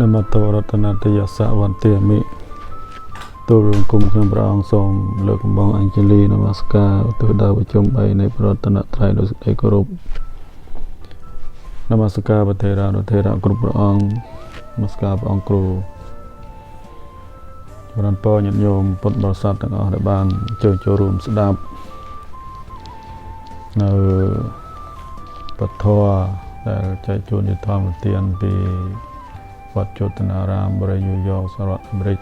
នមតរតនតយសវន្តិមិទូលរំគុំខ្ញុំព្រះអង្គសូមលើកកំបងអញ្ជលីនមស្ការឧទ្ទិសដល់ប្រជុំ3នៃប្រតនត្រ័យដោយសេចក្តីគោរពនមស្ការប្រទេរានុទេរៈគ្រប់ព្រះអង្គនមស្ការព្រះអង្គគ្រូចម្រើនពរញាតិញោមពុទ្ធបរិស័ទទាំងអស់ដែលបានចូលចូលរួមស្ដាប់នៅពធដែលចែកជូនជាធម្មទានពី វត្តជោតនារាមបរិយញូយ៉កសហរដ្ឋអាមេរិក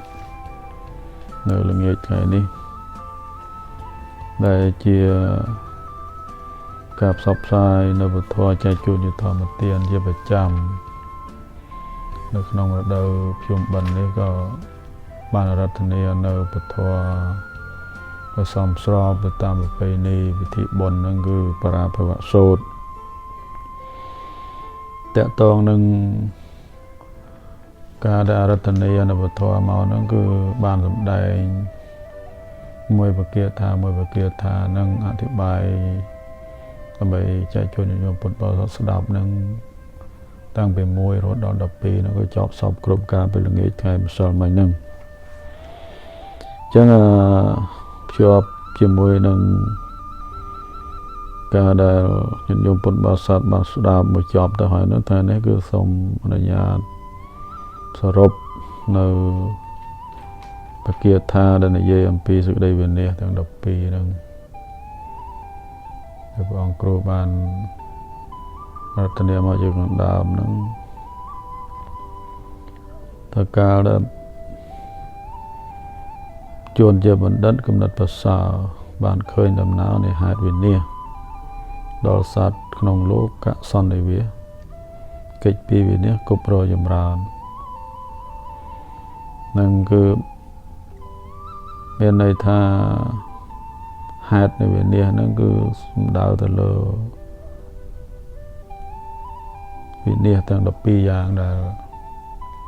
នៅល្ងាចថ្ងៃនេះដែលជាការផ្សព្វផ្សាយនៅពធចែកជូនជាធម្មទានជាប្រចាំនៅក្នុងរដូវភ្ជុំបិណ្ឌនេះក៏បានរដ្ឋនានៅពធក៏សំស្របទៅតាមប្រពៃណីពិធីបុណ្យហ្នឹងគឺបរាភវសូត្រតកតងនឹង ការដែលរតនីអនុវធម៌មកហ្នឹងគឺបានសម្ដែងមួយបកាថាមួយបកាថានឹងអធិប្បាយដើម្បីចែកជូនញោមពុទ្ធបរិស័ទស្ដាប់នឹងតាំងពី1រហូតដល់12ហ្នឹងក៏ចប់សពគ្រប់ការពេលល្ងាចថ្ងៃម្សិលមិញហ្នឹងអញ្ចឹងភ្ជាប់ជាមួយនឹងការដែលញាតិញោមពុទ្ធបរិស័ទបានស្ដាប់មកចប់ទៅហើយនោះតែនេះគឺសូមអនុញ្ញាត សរុបនៅបកាថាដែលនិយាយអំពីសេចក្តីវិន័យទាំង12ហ្នឹងដែលព្រះអង្គគ្រូបានរតនាមកយើងក្នុងដើមហ្នឹងតើកាលដែលជួនជាបណ្ឌិតកំណត់ប្រសើរបានឃើញដំណើរនៃហេតុវិន័យដល់សត្វក្នុងលោកកសន្និវាកិច្ចពីវិន័យគប់រចម្រើន នឹងគឺមានន័យថាហេតុនៃវិន័យហ្នឹងគឺសំដៅទៅលើវិន័យទាំង12យ៉ាងដែល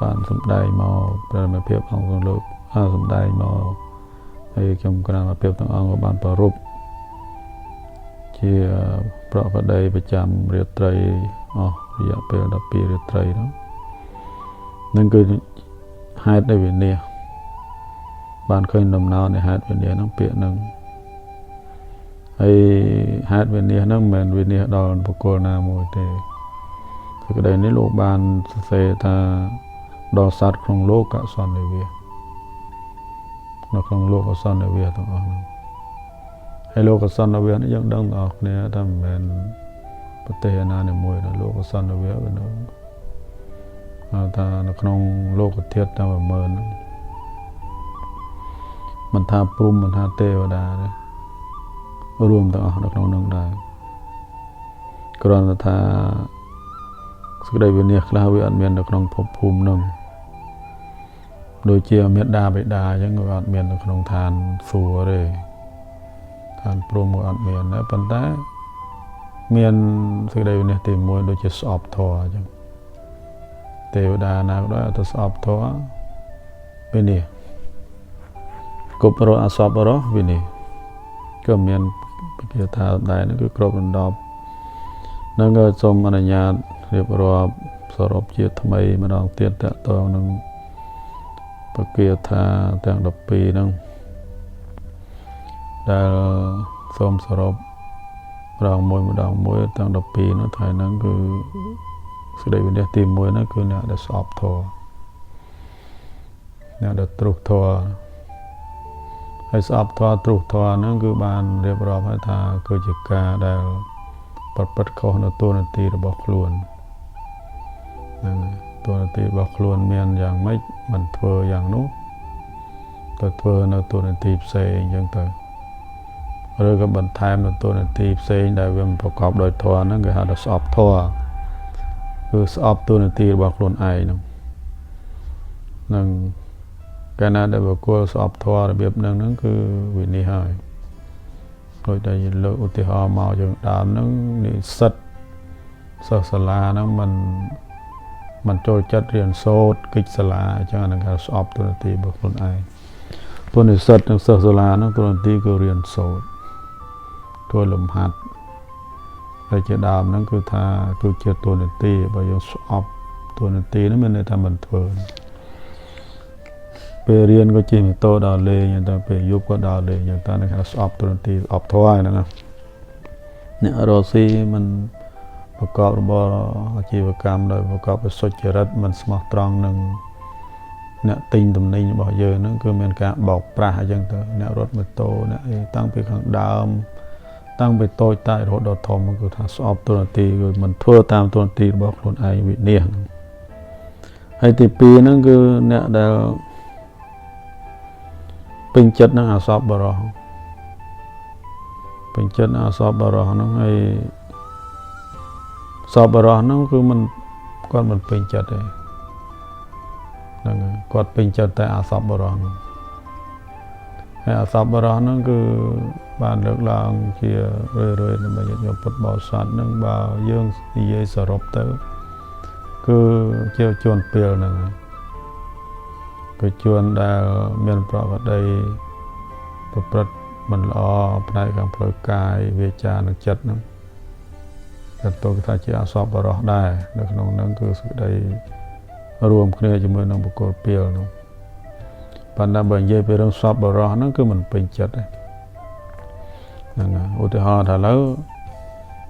បានសំដែងមកព្រះមេភាពអង្គលោកអាសំដែងមកហើយខ្ញុំក្រាបអាភិបទាំងអង្គក៏បានប្ររពជាប្រកបដីប្រចាំរាត្រីអស់រយៈពេល12រាត្រីនោះនឹងគឺ ហេតុនៃវិន័យបានឃើញដំណើរនៃហេតុវិន័យហ្នឹងពាក្យហ្នឹងហើយហេតុវិន័យហ្នឹងមិនមែនវិន័យដល់បុគ្គលណាមួយទេសេចក្តីនេះលោកបានសរសេរថាដល់សត្វក្នុងលោកកសន្និវានៅក្នុងលោកកសន្និវាទាំងអស់ហ្នឹងហើយលោកកសន្និវានេះយើងដឹងទាំងអស់គ្នាថាមិនមែនប្រទេសណានីមួយណាលោកកសន្និវាវានៅ ថានៅក្នុងលោកធាតុតែ10000ហ្នឹងមិនថាព្រំមិនថាទេវតាទេរួមទាំងអស់នៅក្នុងនឹងដែរគ្រាន់តែថាសេចក្តីវិនិច្ឆ័យខ្លះវាអត់មាននៅក្នុងភពភូមិនឹងដូចជាមេដាបេដាអញ្ចឹងវាអត់មាននៅក្នុងឋានសួគ៌ទេឋានព្រំក៏អត់មានដែរប៉ុន្តែមានសេចក្តីវិនិច្ឆ័យទី1ដូចជាស្អប់ធរអញ្ចឹង ទេវតាណាក៏ដោយអត់ទៅស្អប់ធរវិនិច្ឆ័យគប់រអសពរវិនិច្ឆ័យក៏មានពាក្យថាដែរនោះគឺគ្រប់រំដប់នឹងក៏សូមអនុញ្ញាតរៀបរាប់សរុបជាថ្មីម្ដងទៀតតកតងនឹងបគាថាទាំង12ហ្នឹងដែលសូមសរុបម្ដងមួយម្ដងមួយទាំង12នោះថ្ងៃហ្នឹងគឺ សេចក្តីវិនិច្ឆ័យទី1ហ្នឹងគឺអ្នកដែលស្អប់ធម៌អ្នកដែលត្រុសធម៌ហើយស្អប់ធម៌ត្រុសធម៌ហ្នឹងគឺបានរៀបរាប់ហើយថាគឺជាការដែលប្រព្រឹត្តខុសនៅទូនាទីរបស់ខ្លួនហ្នឹងទូនាទីរបស់ខ្លួនមានយ៉ាងម៉េចមិនធ្វើយ៉ាងនោះទៅធ្វើនៅទូនាទីផ្សេងអញ្ចឹងទៅឬក៏បន្ថែមនៅទូនាទីផ្សេងដែលវាមិនប្រកបដោយធម៌ហ្នឹងគេហៅថាស្អប់ធម៌ គឺស្អប់ទូនាទីរបស់ខ្លួនឯងហ្នឹងនឹងកាលណាដែលបុគ្គលស្អប់ធម៌របៀបហ្នឹងហ្នឹងគឺវិនិច្ឆ័យហើយដូចតែលើកឧទាហរណ៍មកយើងដើមហ្នឹងនិស្សិតសិស្សសាលាហ្នឹងมันมันចូលចិត្តរៀនសូត្រកិច្ចសាលាអញ្ចឹងអានឹងគេស្អប់ទូនាទីរបស់ខ្លួនឯងពួកនិស្សិតនិងសិស្សសាលាហ្នឹងទូនាទីគឺរៀនសូត្រធ្វើលំហាត់ ហើយជាដើមហ្នឹងគឺថាគឺជាទូនាទីបើយើងស្អប់តួនាទីហ្នឹងមានន័យថាមិនធ្វើពេលរៀនក៏ជិះម៉ូតូដើរលេងតែពេលយប់ក៏ដើរលេងយ៉ាងតែនឹងស្អប់តួនាទីស្អប់ធွာហ្នឹងណាអ្នករស់ស៊ីមិនប្រកបរបរអាជីវកម្មដោយប្រកបដោយសុចរិតមិនស្មោះត្រង់នឹងអ្នកទិញទំនិញរបស់យើងហ្នឹងគឺមានការបោកប្រាស់អញ្ចឹងទៅអ្នករត់ម៉ូតូអ្នកអីតាំងពីខាងដើម តាំងពីតូចតាចរហូតដល់ធំគឺថាស្អប់ទូនាទីគឺមិនធ្វើតាមទូនាទីរបស់ខ្លួនឯងវិនិច្ឆ័យហើយទី2ហ្នឹងគឺអ្នកដែលពេញចិត្តនឹងអសពបរោះពេញចិត្តអសពបរោះហ្នឹងហើយសពបរោះហ្នឹងគឺមិនគាត់មិនពេញចិត្តទេហ្នឹងគាត់ពេញចិត្តតែអសពបរោះហ្នឹង ហើយអសពបរោះហ្នឹងគឺបានលើកឡើងជារឿយរឿយដើម្បីញាតិញោមពុទ្ធបរិស័ទហ្នឹងបើយើងនិយាយសរុបទៅ គឺជាជួនពេលហ្នឹងគឺជួនដែលមានប្រវត្តិប្រព្រឹត្តមិនល្អផ្នែកខាងផ្លូវកាយវាចានិងចិត្តហ្នឹងតែទៅថាជាអសពបរោះដែរនៅក្នុងហ្នឹងគឺសេចក្តីរួមគ្នាជាមួយនឹងបុគ្គលពីលនោះ ប៉ុន្តែបើនិយាយពីរឿងសពបរោះហ្នឹងគឺមិនពេញចិត្តទេហ្នឹងឧទាហរណ៍ថាឥឡូវ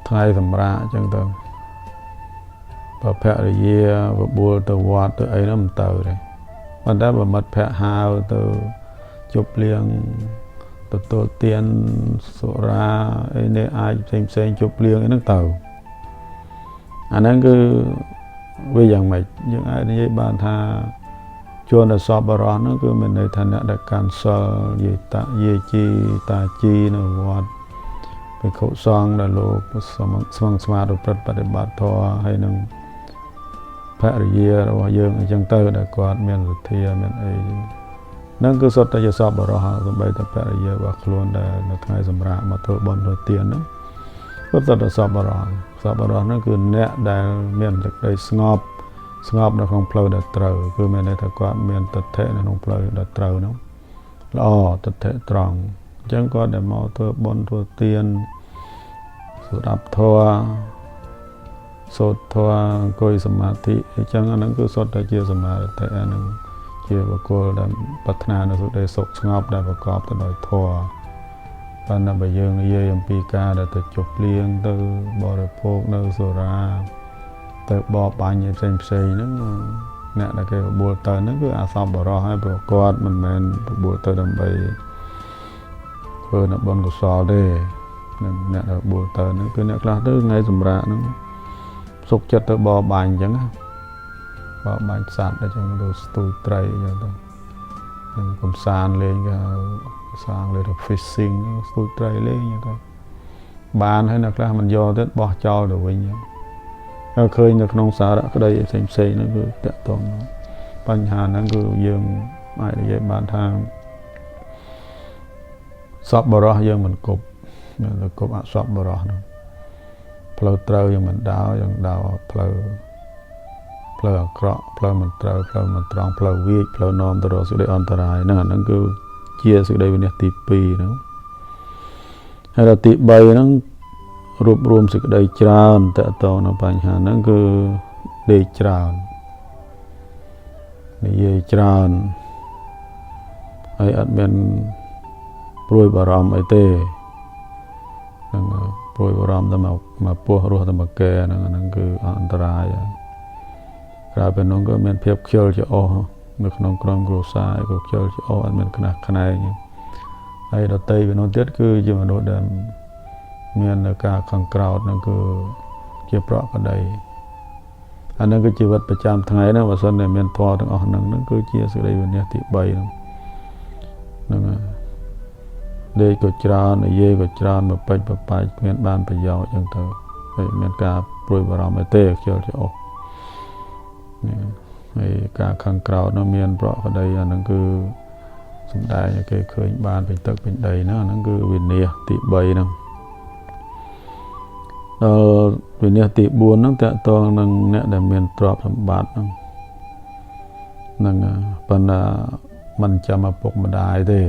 ថ្ងៃសម្រាប់អញ្ចឹងទៅបើភរិយាបបួលទៅវត្តទៅអីហ្នឹងមិនទៅទេប៉ុន្តែបើមិត្តភ័ក្ដិហៅទៅជប់លៀងទទួលទានសុរាអីនេះអាចផ្សេងផ្សេងជប់លៀងអីហ្នឹងទៅអាហ្នឹងគឺវាយ៉ាងម៉េចយើងអាចនិយាយបានថា ជួនដល់សពបរោះហ្នឹងគឺមានន័យថាអ្នកដែលកាន់សិលយាយតាយាយជីតាជីនៅវត្តភិក្ខុសង្ឃដែលលោកស្មងស្មងស្មារតីប្រតិបត្តិធម៌ហើយនឹងភរិយារបស់យើងអញ្ចឹងទៅដែលគាត់មានសទ្ធាមានអីហ្នឹងគឺសុទ្ធតែជាសពបរោះសំបីតែភរិយារបស់ខ្លួនដែលនៅថ្ងៃសម្រាប់មកធ្វើបុណ្យធ្វើទានហ្នឹងគាត់សុទ្ធតែសពបរោះសពបរោះហ្នឹងគឺអ្នកដែលមានទឹកដីស្ងប់ ស្ងប់នៅក្នុងផ្លូវដែលត្រូវគឺមានន័យថាគាត់មានទិដ្ឋិនៅក្នុងផ្លូវដែលត្រូវហ្នឹងល្អទិដ្ឋិត្រង់អញ្ចឹងគាត់ដែលមកធ្វើបុណ្យធ្វើទានស្ដាប់ធម៌សូត្រធម៌អង្គុយសមាធិអញ្ចឹងអាហ្នឹងគឺសុទ្ធតែជាសមាធិអាហ្នឹងជាបុគ្គលដែលប្រាថ្នានៅសុខដីសុខស្ងប់ដែលប្រកបទៅដោយធម៌ប៉ុន្តែបើយើងនិយាយអំពីការដែលទៅជប់លៀងទៅបរិភោគនៅសុរា ទៅបបបាញ់ផ្សេងផ្សេងហ្នឹងអ្នកដែលគេបបួលទៅហ្នឹងគឺអាសពបរោះហើយព្រោះគាត់មិនមែនបបួលទៅដើម្បីធ្វើនៅបុណ្យកុសលទេនឹងអ្នកដែលបបួលទៅហ្នឹងគឺអ្នកខ្លះទៅថ្ងៃសម្រាប់ហ្នឹងសុខចិត្តទៅបបបាញ់អញ្ចឹងបបបាញ់សត្វអញ្ចឹងទៅស្ទូចត្រីអញ្ចឹងទៅនឹងកំសាន្តលេងគេសាងលេថា fishing ស្ទូចត្រីលេងអញ្ចឹងទៅបានហើយអ្នកខ្លះមិនយកទៅបោះចោលទៅវិញអញ្ចឹងហើយ ឃើញនៅក្នុងសារៈក្តីផ្សេងផ្សេងហ្នឹងគឺតកតងបញ្ហាហ្នឹងគឺយើងអាចនិយាយបានថាសពបរោះយើងមិនគប់យើងទៅគប់អសពបរោះហ្នឹងផ្លូវត្រូវយើងមិនដើរយើងដើរផ្លូវផ្លូវអាក្រក់ផ្លូវមិនត្រូវផ្លូវមិនត្រង់ផ្លូវវាចផ្លូវនាំទៅរកសេចក្តីអន្តរាយហ្នឹងអាហ្នឹងគឺជាសេចក្តីវិនិច្ឆ័យទី2ហ្នឹងហើយដល់ទី3ហ្នឹង រួបរวมសេចក្តីច្រើនតកតងនៅបញ្ហាហ្នឹងគឺដេកច្រើននិយាយច្រើនហើយអត់មានព្រួយបារម្ភអីទេហ្នឹងព្រួយបារម្ភតែមកមកពោះរស់តែមកកែហ្នឹងហ្នឹងគឺអន្តរាយក្រៅពីនោះក៏មានភាពខ្ជិលច្រអូសនៅក្នុងក្រុមគ្រួសារក៏ខ្ជិលច្រអូសអត់មានខ្នះខ្នែងហើយដតីពីនោះទៀតគឺជាមនុស្សដែល មានការខឹងក្រោតហ្នឹងគឺជាប្រក់ក្តីអានឹងគឺជីវិតប្រចាំថ្ងៃហ្នឹងបើសិនតែមានធម៌ទាំងអស់ហ្នឹងហ្នឹងគឺជាសេចក្តីវិន័យទី3ហ្នឹងហ្នឹងហើយលេខក៏ច្រើននិយាយក៏ច្រើនបពេចបបែកមានបានប្រយោជន៍អញ្ចឹងទៅហើយមានការព្រួយបារម្ភអីទេខ្ជិលច្រអូសហើយការខឹងក្រោតនោះមានប្រក់ក្តីអាហ្នឹងគឺសំដែងឲ្យគេឃើញបានពេញទឹកពេញដីហ្នឹងអាហ្នឹងគឺវិន័យទី3ហ្នឹង ដល់វិនិច្ឆ័យទី4ហ្នឹងតកតងនឹងអ្នកដែលមានទ្រព្យសម្បត្តិហ្នឹងហ្នឹងប៉ុន្តែមិនចាំឪពុកម្ដាយទេ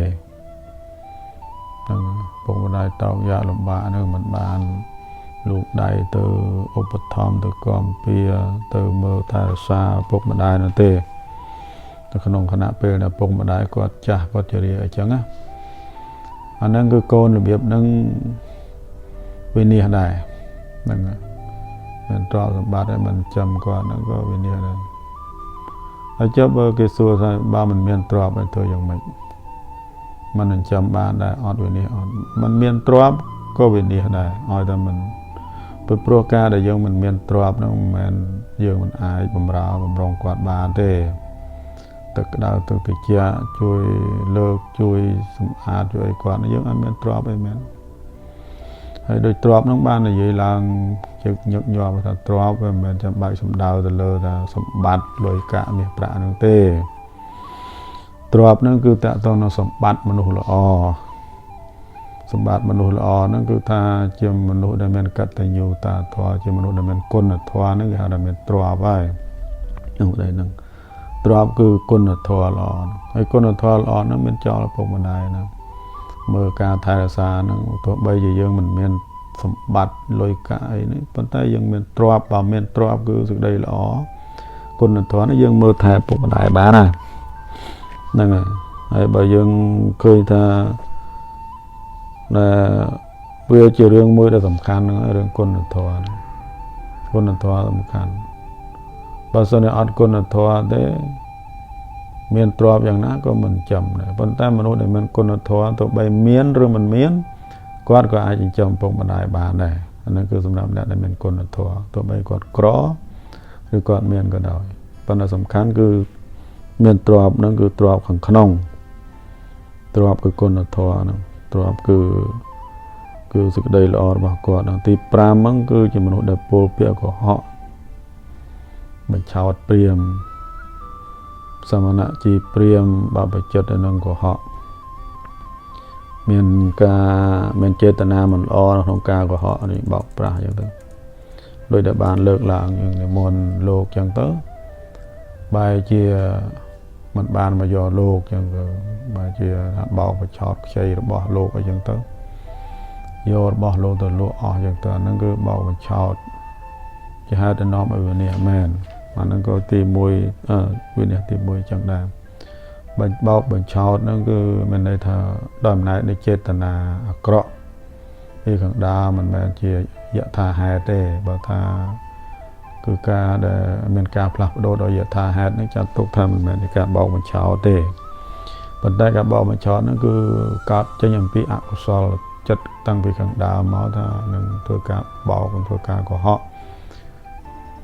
ហ្នឹងឪពុកម្ដាយតោកយ៉ាលំបាកហ្នឹងមិនបានលោកដៃទៅឧបត្ថម្ភទៅគាំពៀទៅមើលថែរក្សាពុកម្ដាយនោះទេនៅក្នុងគណៈពេលដែលពុកម្ដាយគាត់ចាស់គាត់ជរាអញ្ចឹងណាអាហ្នឹងគឺកូនរបៀបហ្នឹងវិនិច្ឆ័យដែរ ហ្នឹងមានទ្រព្យសម្បត្តិឲ្យមិនចាំគាត់ហ្នឹងក៏វិនិច្ឆ័យដែរហើយចុះបើគេសួរថាបើមិនមានទ្រព្យឲ្យធ្វើយ៉ាងម៉េចมันនឹងចាំបានដែរអត់វិនិច្ឆ័យអត់มันមានទ្រព្យក៏វិនិច្ឆ័យដែរឲ្យតែមិនព្រោះព្រោះការដែលយើងមិនមានទ្រព្យហ្នឹងមិនមែនយើងមិនអាចបំរើបំរុងគាត់បានទេទឹកក្តៅទឹកត្រជាក់ជួយលើកជួយសម្អាតជួយឲ្យគាត់យើងអត់មានទ្រព្យអីមែន ហើយដោយទ្រព្យហ្នឹងបាននិយាយឡើងជឹកញឹកញាប់ថាទ្រព្យវាមិនមែនចាំបាច់សំដៅទៅលើថាសម្បត្តិលុយកាក់មាសប្រាក់ហ្នឹងទេទ្រព្យហ្នឹងគឺតកតទៅនឹងសម្បត្តិមនុស្សល្អសម្បត្តិមនុស្សល្អហ្នឹងគឺថាជាមនុស្សដែលមានកតញ្ញូតាធម៌ជាមនុស្សដែលមានគុណធម៌ហ្នឹងគេហៅថាមានទ្រព្យហើយនោះដែរហ្នឹងទ្រព្យគឺគុណធម៌ល្អហើយគុណធម៌ល្អហ្នឹងមានចោលពុកម្ដាយណា មើលការថែរក្សាហ្នឹងទោះបីជាយើងមិនមានសម្បត្តិលុយកាក់អីនេះប៉ុន្តែយើងមានទ្រព្យបើមានទ្រព្យគឺសេចក្តីល្អគុណធម៌នេះយើងមើលថែពុកម្ដាយបានណាហ្នឹងហើយហើយបើយើងឃើញថាដែលវាជារឿងមួយដែលសំខាន់ហ្នឹងរឿងគុណធម៌គុណធម៌សំខាន់បើសិនជាអត់គុណធម៌ទេ មានទ្រព្យយ៉ាងណាក៏មិនចំដែរប៉ុន្តែមនុស្សដែលមានគុណធម៌ទោះបីមានឬមិនមានគាត់ក៏អាចចិញ្ចឹមពុកម្ដាយបានដែរអានេះគឺសម្រាប់អ្នកដែលមានគុណធម៌ទោះបីគាត់ក្រឬគាត់មានក៏ដោយប៉ុន្តែសំខាន់គឺមានទ្រព្យហ្នឹងគឺទ្រព្យខាងក្នុងទ្រព្យគឺគុណធម៌ហ្នឹងទ្រព្យគឺគឺសេចក្តីល្អរបស់គាត់ហ្នឹងទី5ហ្នឹងគឺជាមនុស្សដែលពោលពាក្យកុហកបញ្ឆោតព្រាម សមណៈជីព្រាមបបចិត្តទៅនឹងកុហកមានការមានចេតនាមិនល្អក្នុងការកុហកនេះបោកប្រាស់អញ្ចឹងទៅដោយដែលបានលើកឡើងយើងនិមន្តលោកអញ្ចឹងទៅបែរជាมันបានមកយកលោកអញ្ចឹងទៅបែរជាថាបោកបញ្ឆោតខ្ចីរបស់លោកអញ្ចឹងទៅយករបស់លោកទៅលក់អស់អញ្ចឹងទៅអាហ្នឹងគឺបោកបញ្ឆោតជាហេតុទៅនាំឲ្យវានេះមែន អាហ្នឹងក៏ទី1អឺវិនិច្ឆ័យទី1ចឹងដែរបញ្បោកបញ្ឆោតហ្នឹងគឺមានន័យថាដោយអំណាចនៃចេតនាអាក្រក់ពីខាងដើមមិនមែនជាយថាហេតុទេបើថាគឺការដែលមានការផ្លាស់ប្ដូរដោយយថាហេតុហ្នឹងចាត់ទុកថាមិនមែនជាការបោកបញ្ឆោតទេប៉ុន្តែការបោកបញ្ឆោតហ្នឹងគឺកើតចេញអំពីអកុសលចិត្តតាំងពីខាងដើមមកថានឹងធ្វើការបោកធ្វើការកុហក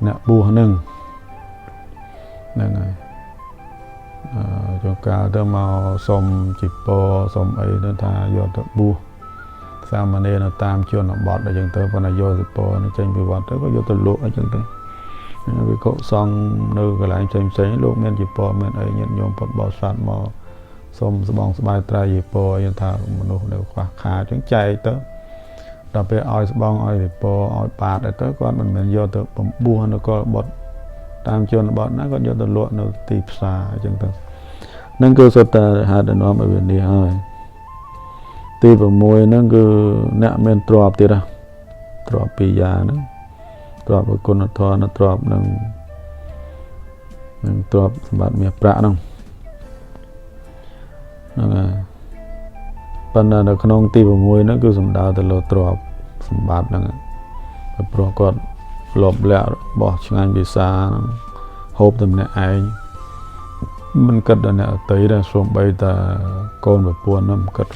អ្នកបួសហ្នឹង ហ្នឹងហើយអឺជួនកាលទៅមកសុំជីពរសុំអីទៅថាយកទៅបួសសាមណេរនៅតាមជនបទអញ្ចឹងទៅប៉ុន្តែយកជីពរនេះចេញពីវត្តទៅក៏យកទៅលក់អញ្ចឹងទៅវាកុសង្ឃនៅកន្លែងផ្សេងផ្សេងលោកមានជីពរមានអីញាតិញោមពុទ្ធបរិស័ទមកសុំស្បងស្បាយត្រៃជីពរយល់ថាមនុស្សនៅខ្វះខាតអញ្ចឹងចែកទៅដល់ពេលឲ្យស្បងឲ្យជីពរឲ្យបាតទៅគាត់មិនមែនយកទៅបំពោះនគរបុត្រ តាមជនបទណាគាត់យកទៅលក់នៅទីផ្សារអញ្ចឹងទៅនឹងគឺសុទ្ធតែហេតុនាំឲ្យវានេះហើយទី6ហ្នឹងគឺអ្នកមានទ្រព្យទៀតណាទ្រព្យពីរយ៉ាងហ្នឹងទ្រព្យគុណធម៌និងទ្រព្យនឹងនឹងទ្រព្យសម្បត្តិមាសប្រាក់ហ្នឹងហ្នឹងហើយប៉ុន្តែនៅក្នុងទី6ហ្នឹងគឺសំដៅទៅលើទ្រព្យសម្បត្តិហ្នឹងព្រោះគាត់ លបលាក់របស់ឆ្ងាញ់ពិសាហូបតែម្នាក់ឯងមិនគិតដល់អ្នកអតីដែរសូម្បីតែកូនប្រពន្ធហ្នឹងគិត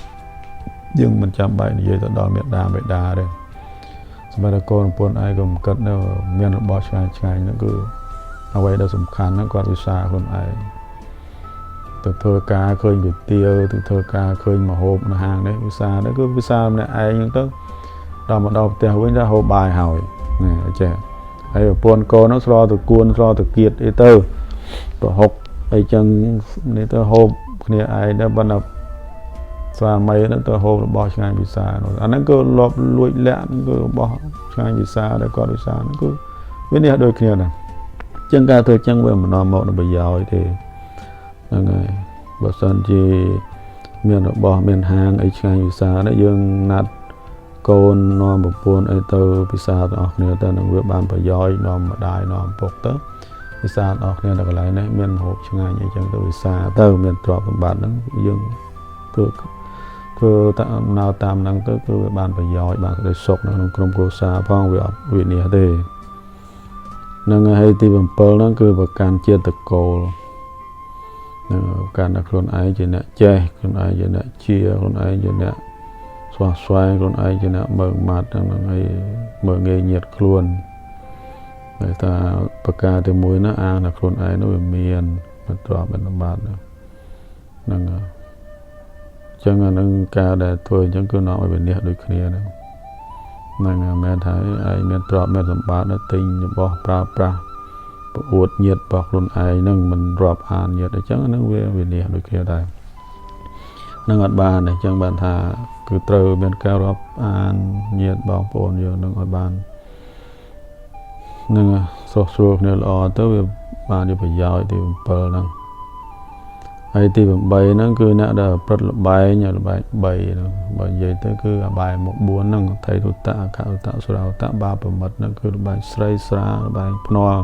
យើងមិនចាំបាច់និយាយទៅដល់មេដាបេដាទេសម្រាប់កូនប្រពន្ធឯងក៏មិនគិតនៅមានរបស់ឆ្ងាញ់ឆ្ងាញ់ហ្នឹងគឺអ្វីដែលសំខាន់ហ្នឹងគាត់វិសាខ្លួនឯងទៅធ្វើការឃើញគុយទាវទៅធ្វើការឃើញមហូបនៅហាងនេះវិសានេះគឺវិសាម្នាក់ឯងហ្នឹងទៅដល់មកដល់ផ្ទះវិញថាហូបបាយហើយណាចេះ ហើយប្រពន្ធកូននោះស្លទៅគួនស្លទៅគៀតអីទៅប្រហុកអីចឹងនេះទៅហូបគ្នាឯងដែរប៉ុន្តែស្វាមីនោះទៅហូបរបស់ឆ្ងាញ់ពិសានោះអាហ្នឹងគឺលបលួចលាក់គឺរបស់ឆ្ងាញ់ពិសាដែលគាត់ពិសាហ្នឹងគឺវានេះដូចគ្នាដែរចឹងការធ្វើចឹងវាមិននាំមកដល់ប្រយោជន៍ទេហ្នឹងហើយបើសិនជាមានរបស់មានហាងអីឆ្ងាញ់ពិសានេះយើងណាត់ កូននាំប្រពន្ធអីទៅពិសាទាំងអស់គ្នាទៅនឹងវាបានប្រយោជន៍នាំម្ដាយនាំពុកទៅវិសាទាំងអស់គ្នានៅកន្លែងនេះមានមហូបឆ្ងាញ់អីចឹងទៅវិសាទៅមានទ្រព្យសម្បត្តិហ្នឹងយើងធ្វើធ្វើតាមណៅតាមហ្នឹងទៅគឺវាបានប្រយោជន៍បានសេចក្តីសុខនៅក្នុងក្រុមគ្រួសារផងវាអត់វិនិច្ឆ័យទេនឹងហើយទី7ហ្នឹងគឺប្រកាន់ជាតិកូលនឹងប្រកាន់តែខ្លួនឯងជាអ្នកចេះខ្លួនឯងជាអ្នកជាខ្លួនឯងជាអ្នក ស្វះស្វែងខ្លួនឯងជាអ្នកមើងម៉ាត់ហ្នឹងហើយមើងងាយញាតខ្លួនតែថាប្រការទីមួយណាអាងតែខ្លួនឯងនោះវាមានមិនទ្រាំមិនបាត់ហ្នឹងចឹងអានឹងការដែលធ្វើអញ្ចឹងគឺនាំឲ្យវិនិច្ឆ័យដូចគ្នាហ្នឹងហ្នឹងមែនថាឯងមានទ្រព្យមានសម្បត្តិទិញរបស់ប្រើប្រាស់ប្រអួតញាតរបស់ខ្លួនឯងហ្នឹងមិនរាប់អានញាតអញ្ចឹងហ្នឹងវាវិនិច្ឆ័យដូចគ្នាដែរ នឹងអត់បានអញ្ចឹងបានថាគឺត្រូវមានការរាប់អានញាតបងប្អូនយើងនឹងឲ្យបាននឹងស្រស់ស្រួលគ្នាល្អទៅវាបានជាប្រយោជន៍ទី7ហ្នឹងហើយទី8ហ្នឹងគឺអ្នកដែលប្រព្រឹត្តលបែងលបែង3ហ្នឹងបើនិយាយទៅគឺអបាយមុខ4ហ្នឹងថៃទុតៈអកឧតៈសុរោតៈបាប្រមិតហ្នឹងគឺលបែងស្រីស្រាលបែងភ្នាល់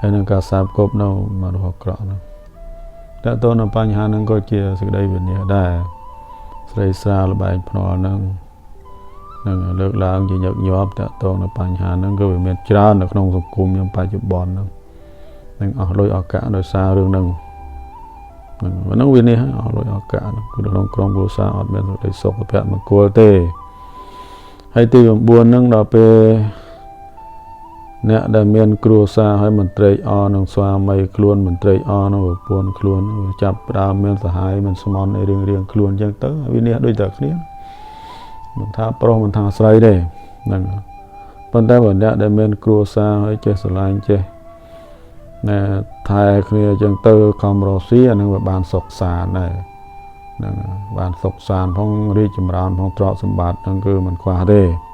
ហើយនឹងការសាបគប់នៅមនុស្សអាក្រក់ហ្នឹង តើតើនៅបញ្ហាហ្នឹងក៏ជាសេចក្តីវិនិច្ឆ័យដែរស្រីស្រាលបែងភ្នាល់ហ្នឹងនឹងលើកឡើងជាញឹកញាប់តើតើនៅបញ្ហាហ្នឹងគឺវាមានច្រើននៅក្នុងសង្គមយើងបច្ចុប្បន្នហ្នឹងនឹងអស់លុយអកៈដោយសាររឿងហ្នឹងហ្នឹងហ្នឹងវានេះអស់លុយឱកាសគឺក្នុងក្រុមគ្រួសារអត់មានសេចក្តីសុខភ័ក្រមង្គលទេហើយទី9ហ្នឹងដល់ពេល អ្នកដែលមានគ្រួសារហើយមិនត្រេកអរនឹងស្វាមីខ្លួនមិនត្រេកអរនឹងប្រពន្ធខ្លួនចាប់ផ្ដើមមានសហាយមានស្មន់រៀងរៀងខ្លួនអញ្ចឹងទៅវានេះដូចតែគ្នាមិនថាប្រុសមិនថាស្រីទេហ្នឹងប៉ុន្តែបើអ្នកដែលមានគ្រួសារហើយចេះស្រឡាញ់ចេះណែថែគ្នាអញ្ចឹងទៅខំរស់ស៊ីអានឹងវាបានសុខសាន្តដែរហ្នឹងបានសុខសាន្តផងរីកចម្រើនផងទ្រព្យសម្បត្តិហ្នឹងគឺមិនខ្វះទេហ្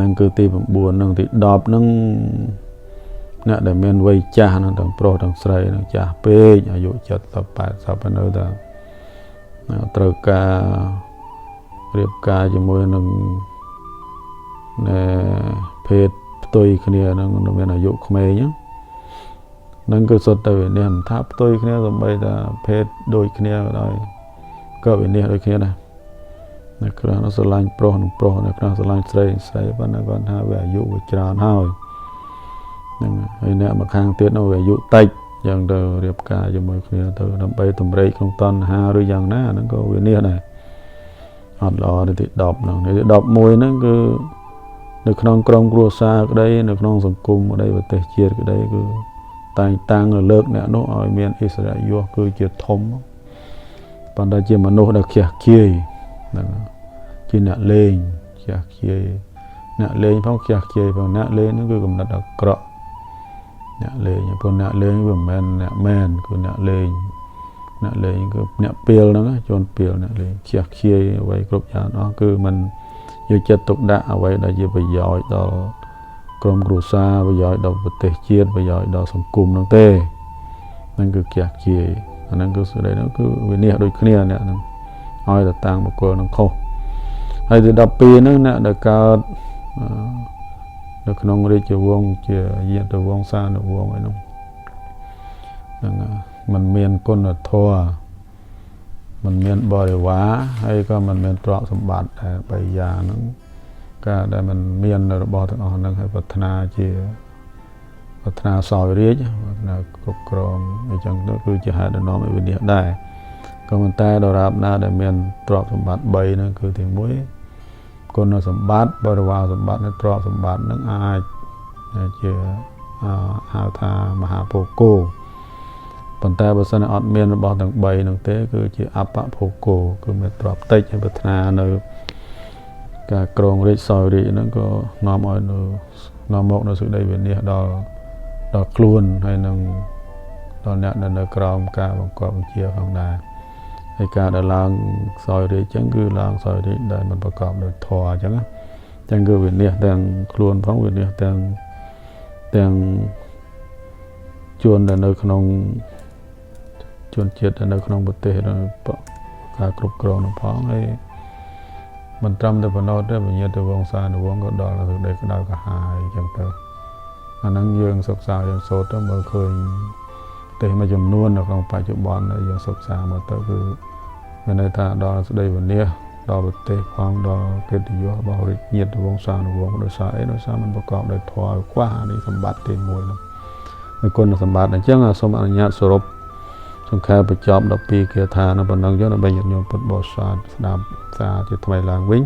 នឹងគឺទី9ហ្នឹងទី10ហ្នឹងអ្នកដែលមានវ័យចាស់ហ្នឹងទាំងប្រុសទាំងស្រីហ្នឹងចាស់ពេកអាយុ70 80នៅតែត្រូវការរៀបការជាមួយនឹងណែភេទផ្ទុយគ្នាហ្នឹងមានអាយុក្មេងហ្នឹងនឹងគឺសុទ្ធតែវិនិច្ឆ័យមិនថាផ្ទុយគ្នាសំបីតែភេទដូចគ្នាក៏ដោយក៏វិនិច្ឆ័យដូចគ្នាដែរ នៅខ្លះស្រឡាញ់ប្រុសនិងប្រុសនៅខ្លះស្រឡាញ់ស្រីស្រីប៉ុន្តែគាត់ថាវាអាយុវាច្រើនហើយហ្នឹងហើយអ្នកមកខាងទៀតនោះវាអាយុតិចយ៉ាងទៅរៀបការជាមួយគ្នាទៅដើម្បីតម្រេកក្នុងតណ្ហាឬយ៉ាងណាហ្នឹងក៏វានេះដែរអត់ល្អទៅទី10ហ្នឹងទី11ហ្នឹងគឺនៅក្នុងក្រុមគ្រួសារក្តីនៅក្នុងសង្គមក្តីប្រទេសជាតិក្តីគឺតែងតាំងលើកអ្នកនោះឲ្យមានអិសរិយយសគឺជាធំប៉ុន្តែជាមនុស្សដែលខ្ជះខ្ជាយហ្នឹង ជាអ្នកលេងខ្ជះខ្ជាយអ្នកលេងផងខ្ជះខ្ជាយផងអ្នកលេងហ្នឹងគឺកំណត់អាក្រក់អ្នកលេងព្រោះអ្នកលេងវាមិនមែនអ្នកមែនគឺអ្នកលេងអ្នកលេងគឺអ្នកពីលហ្នឹងជន់ពីលអ្នកលេងខ្ជះខ្ជាយអ្វីគ្រប់យ៉ាងអស់គឺมันយកចិត្តទុកដាក់អ្វីដែលជាប្រយោជន៍ដល់ក្រុមគ្រួសារប្រយោជន៍ដល់ប្រទេសជាតិប្រយោជន៍ដល់សង្គមហ្នឹងទេហ្នឹងគឺគះជាយអាហ្នឹងគឺសេចក្តីហ្នឹងគឺវិនិច្ឆ័យដូចគ្នាអ្នកហ្នឹងឲ្យតែតាំងបុគ្គលនឹងខុស ហើយទី12ហ្នឹងអ្នកដែលកើតនៅក្នុងរាជវង្សជាយាទវង្សានុវង្សអីហ្នឹងហ្នឹងมันមានគុណធម៌มันមានបរិវារហើយក៏มันមានទ្រព្យសម្បត្តិដែរបីយ៉ាងហ្នឹងការដែលมันមានរបស់ទាំងអស់ហ្នឹងហើយប្រាថ្នាជាប្រាថ្នាសោយរាជប្រាថ្នាគ្រប់គ្រងអញ្ចឹងទៅគឺជាហេតុដែលនាំឲ្យវិនិច្ឆ័យដែរក៏ប៉ុន្តែដរាបណាដែលមានទ្រព្យសម្បត្តិ3ហ្នឹងគឺទី1 គុណសម្បត្តិបរិវារសម្បត្តិនិងទ្រព្យសម្បត្តិហ្នឹងអាចជាហៅថាមហាភោគោប៉ុន្តែបើសិនអត់មានរបស់ទាំង3ហ្នឹងទេគឺជាអបភោគោគឺមានទ្រព្យតិចហើយប្រាថ្នានៅការក្រងរាជសោយរាជហ្នឹងក៏នាំឲ្យនៅនាំមកនៅសេចក្តីវិនិច្ឆ័យដល់ដល់ខ្លួនហើយនឹងដល់អ្នកដែលនៅក្រោមការបង្គាប់បញ្ជាផងដែរ ហើយការដែលឡើងសោយរាជចឹងគឺឡើងសោយរាជដែលมันប្រកបដោយធម៌អញ្ចឹងចឹងគឺវិនិច្ឆ័យទាំងខ្លួនផងវិនិច្ឆ័យទាំងទាំងជួនដែលនៅក្នុងជនជាតិដែលនៅក្នុងប្រទេសការគ្រប់គ្រងនឹងផងហើយមិនត្រឹមតែប៉ុណ្ណោះទេវិញ្ញាណទៅវងសានុវងក៏ដល់ទៅដីក្តៅក្រហាយអញ្ចឹងទៅអាហ្នឹងយើងសិក្សាយើងសូត្រទៅមើលឃើញប្រ ទេសមួយចំនួននៅក្នុងបច្ចុប្បន្នដែលយើងសិក្សាមើលទៅគឺមានន័យថាដល់ស្ដីវិនិច្ឆ័យដល់ប្រទេសផងដល់កិត្តិយសរបស់រាជញាតិវង្សានុវង្សដោយសារអីដោយសារมันប្រកបដោយធម៌ខ្វះនេះសម្បត្តិទី1នោះហើយគុណសម្បត្តិអញ្ចឹងសូមអនុញ្ញាតសរុបសង្ខេបបញ្ចប់12គាថានៅប៉ុណ្ណឹងចុះដើម្បីញាតិញោមពុទ្ធបរិស័ទស្ដាប់សារជាថ្មីឡើងវិញ